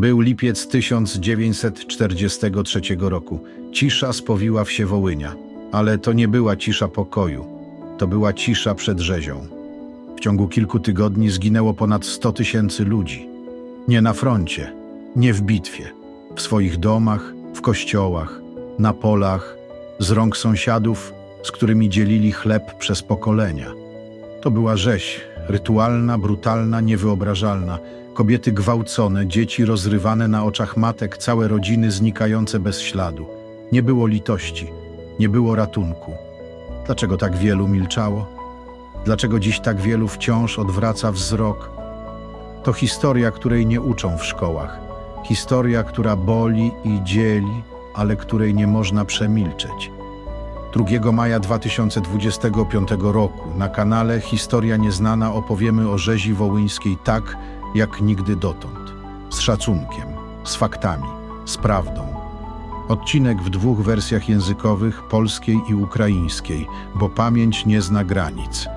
Był lipiec 1943 roku. Cisza spowiła wsie Wołynia. Ale to nie była cisza pokoju. To była cisza przed rzezią. W ciągu kilku tygodni zginęło ponad 100 tysięcy ludzi. Nie na froncie, nie w bitwie. W swoich domach, w kościołach, na polach, z rąk sąsiadów, z którymi dzielili chleb przez pokolenia. To była rzeź, rytualna, brutalna, niewyobrażalna. Kobiety gwałcone, dzieci rozrywane na oczach matek, całe rodziny znikające bez śladu. Nie było litości, nie było ratunku. Dlaczego tak wielu milczało? Dlaczego dziś tak wielu wciąż odwraca wzrok? To historia, której nie uczą w szkołach. Historia, która boli i dzieli, ale której nie można przemilczeć. 2 maja 2025 roku na kanale Historia Nieznana opowiemy o rzezi wołyńskiej tak, jak nigdy dotąd. Z szacunkiem, z faktami, z prawdą. Odcinek w dwóch wersjach językowych, polskiej i ukraińskiej, bo pamięć nie zna granic.